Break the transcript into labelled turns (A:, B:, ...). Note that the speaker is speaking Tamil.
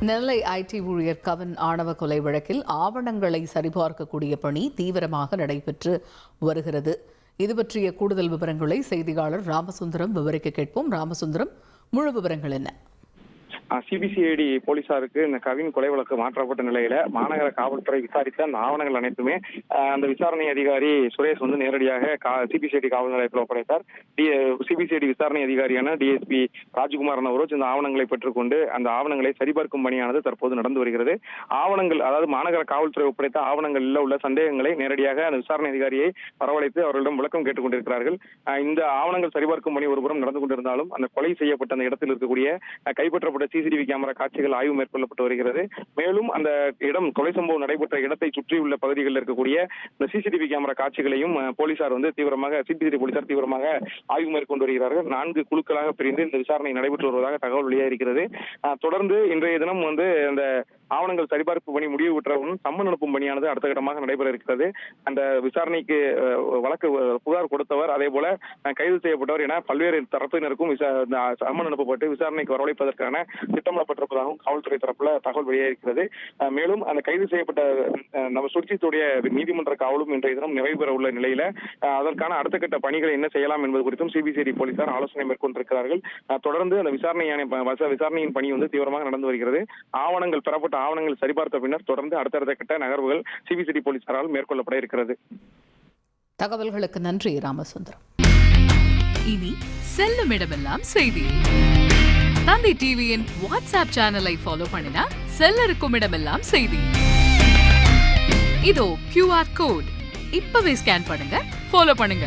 A: நெல்லை ஐடி ஊழியர் கவன் ஆணவ கொலை வழக்கில் ஆவணங்களை சரிபார்க்கக்கூடிய பணி தீவிரமாக நடைபெற்று வருகிறது. இது பற்றிய கூடுதல் விவரங்களை செய்தியாளர் ராமசுந்தரம் விவரிக்க கேட்போம். ராமசுந்தரம் முழு விவரங்கள் என்ன?
B: சிபிசிஐடி போலீசாருக்கு இந்த கவின் கொலை வழக்கு மாற்றப்பட்ட நிலையில மாநகர காவல்துறை விசாரித்த அந்த ஆவணங்கள் அனைத்துமே அந்த விசாரணை அதிகாரி சுரேஷ் வந்து நேரடியாக சிபிசிஐடி காவல் நிலையத்தில் ஒப்படைத்தார். சிபிசிஐடி விசாரணை அதிகாரியான டிஎஸ்பி ராஜ்குமார் நவரோஜ் இந்த ஆவணங்களை பெற்றுக்கொண்டு அந்த ஆவணங்களை சரிபார்க்கும் பணியானது தற்போது நடந்து வருகிறது. ஆவணங்கள் அதாவது மாநகர காவல்துறை ஒப்படைத்த ஆவணங்களில் உள்ள சந்தேகங்களை நேரடியாக அந்த விசாரணை அதிகாரியை வரவழைத்து அவர்களிடம் விளக்கம் கேட்டுக்கொண்டிருக்கிறார்கள். இந்த ஆவணங்கள் சரிபார்க்கும் பணி ஒருபுறம் நடந்து கொண்டிருந்தாலும் அந்த கொலை செய்யப்பட்ட அந்த இடத்தில் இருக்கக்கூடிய கைப்பற்றப்பட்ட சிசிடிவி கேமரா காட்சிகள் ஆய்வு மேற்கொள்ளப்பட்டு வருகிறது. மேலும் அந்த இடம் கொலை சம்பவம் நடைபெற்ற இடத்தை சுற்றியுள்ள பகுதிகளில் இருக்கக்கூடிய இந்த சிசிடிவி கேமரா காட்சிகளையும் போலீசார் வந்து தீவிரமாக சிபிசிடி போலீசார் தீவிரமாக ஆய்வு மேற்கொண்டு வருகிறார்கள். நான்கு குழுக்களாக பிரிந்து இந்த விசாரணை நடைபெற்று வருவதாக தகவல் வெளியாகிறது இருக்கிறது தொடர்ந்து இன்றைய தினம் வந்து அந்த ஆவணங்கள் சரிபார்ப்பு பணி முடிவு பெற்றவுடன் சம்மன் அனுப்பும் பணியானது அடுத்த கட்டமாக நடைபெற இருக்கிறது. அந்த விசாரணைக்கு வழக்கு புகார் கொடுத்தவர் அதே போல கைது செய்யப்பட்டவர் என பல்வேறு தரப்பினருக்கும் சம்மன் அனுப்பப்பட்டு விசாரணைக்கு வரவழைப்பதற்கான திட்டமிடப்பட்டிருப்பதாகவும் காவல்துறை தரப்புல தகவல் வெளியாகிறது மேலும் அந்த கைது செய்யப்பட்ட நம்ம சுர்ஜித்துடைய நீதிமன்ற காவலும் இன்றைய தினம் நிறைவு பெற உள்ள நிலையில அதற்கான அடுத்த கட்ட பணிகளை என்ன செய்யலாம் என்பது குறித்தும் சிபிசிஐடி போலீசார் ஆலோசனை மேற்கொண்டிருக்கிறார்கள். தொடர்ந்து அந்த விசாரணையான வச- விசாரணையின் பணி வந்து தீவிரமாக நடந்து வருகிறது. ஆவணங்கள் பெறப்பட்ட ஆவணங்கள் சரிபார்த்த பின்னர் தொடர்ந்து அடுத்தடுத்த கட்ட நகர்வுகள் சிபிசிடி போலீசாரால் மேற்கொள்ளப்பட இருக்கிறது.
A: தகவல்களுக்கு நன்றி ராமசுந்தரம்.
C: இனி செல்லும் இடமெல்லாம் செய்தி. தந்தி டிவியின் வாட்ஸ்அப் சேனலை ஃபாலோ பண்ணினா செல்ல இருக்கும் இடமெல்லாம் செய்தி. இதோ கியூஆர் கோட் இப்பவே ஸ்கேன் பண்ணுங்க ஃபாலோ பண்ணுங்க.